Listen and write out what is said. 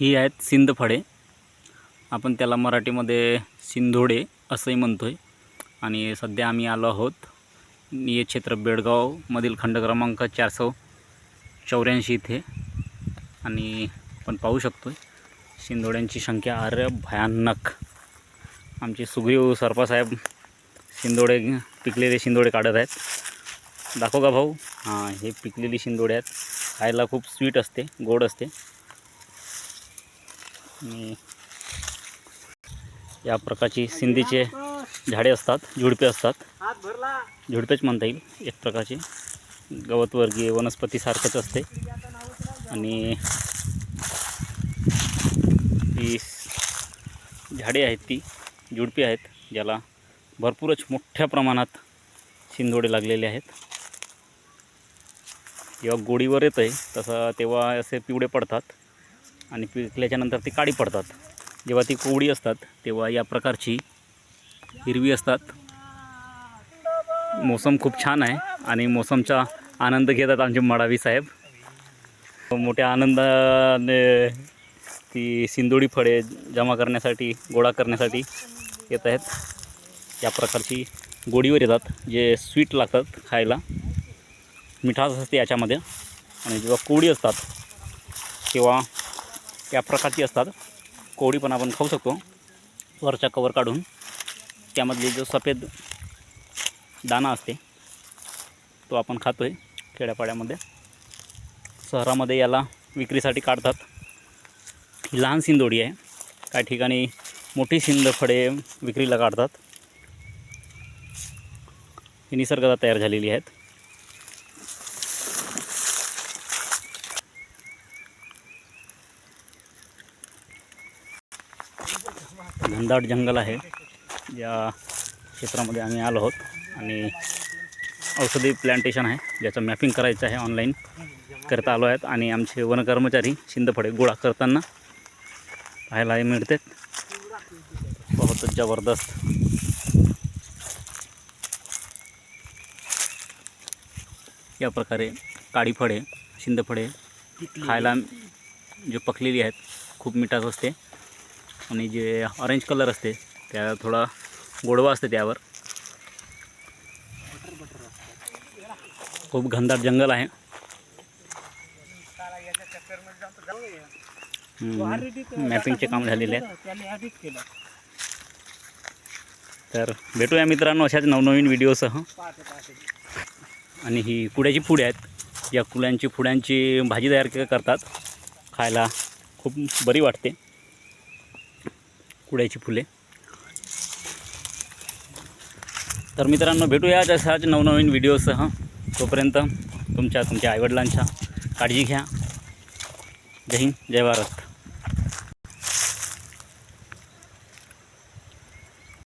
ही आहेत सिंधफळे आपण त्याला मराठीमध्ये सिंधोडे असंही म्हणतो आहे आणि सध्या आम्ही आलो आहोत निय क्षेत्र बेळगावमधील खंड क्रमांक चारशे चौऱ्याऐंशी इथे. आणि आपण पाहू शकतो शिंदोड्यांची संख्या अरे भयानक. आमचे सुग्रीव सरपासाहेब शिंदोडे पिकलेले शिंदोडे काढत आहेत. दाखव का भाऊ? हां हे पिकलेली शिंदोडे आहेत. खायला खूप स्वीट असते गोड असते. आणि या प्रकारची सिंधीचे झाडे असतात झुडपे असतात. झुडपेच म्हणता येईल एक प्रकारचे. गवतवर्गीय वनस्पतीसारखंच असते. आणि ही झाडे आहेत ती झुडपी आहेत ज्याला भरपूरच मोठ्या प्रमाणात शिंदोडे लागलेले आहेत. जेव्हा गोडीवर येतं आहे तसं तेव्हा असे पिवळे पडतात. आणि पिकल्याच्यानंतर ती काळी पडतात. जेव्हा ती कोवडी असतात तेव्हा या प्रकारची हिरवी असतात. मोसम खूप छान आहे आणि मोसमचा आनंद घेतात आमचे मडावी साहेब. मोठ्या आनंदाने ती सिंदोडी फळे जमा करण्यासाठी गोळा करण्यासाठी येत आहेत. या प्रकारची गोडीवर येतात जे स्वीट लागतात खायला. मिठास असते याच्यामध्ये. आणि जेव्हा कोवडी असतात तेव्हा या प्रकारची असतात. कोवळी पण आपण खाऊ शकतो. वरचा कवर काढून. त्यामधली जो सफेद दाणा असते तो आपण खातो आहे खेड्यापाड्यामध्ये. शहरामध्ये याला विक्रीसाठी काढतात. ही लहान सिंदोडी आहे. काही ठिकाणी मोठी सिंदफळे विक्रीला काढतात. ही निसर्गात तयार झालेली आहेत. घनदाट जंगल आहे. या क्षेत्रामध्ये आम्ही आलो आहोत आणि औषधी प्लांटेशन आहे. ज्याचं मॅपिंग करायचं आहे ऑनलाईन करता आलो आहेत आणि आमचे वनकर्मचारी शिंदफळे गोळा करताना पाहायला मिळते बहुत जबरदस्त. या प्रकारे काळी फळे शिंदफळे खायला जे पकलेली आहेत खूप मिठाच असते. आणि जे ऑरेंज कलर असते त्या थोडा गोडवा असते त्यावर. खूप घनदाट जंगल आहे. मॅपिंगचे काम झालेले आहेत. तर भेटूया मित्रांनो अशाच नवनवीन व्हिडिओसह आणि ही कुड्याची फुडे आहेत. या कुड्यांची फुड्यांची भाजी तयार करतात. खायला खूप बरी वाटते. कुड्याची फुले. तर मित्रांनो भेटूया अशाच नवनवीन व्हिडिओसह. तोपर्यंत तुमच्या तुमच्या आईवडिलांच्या काळजी घ्या. जय हिंद जय भारत.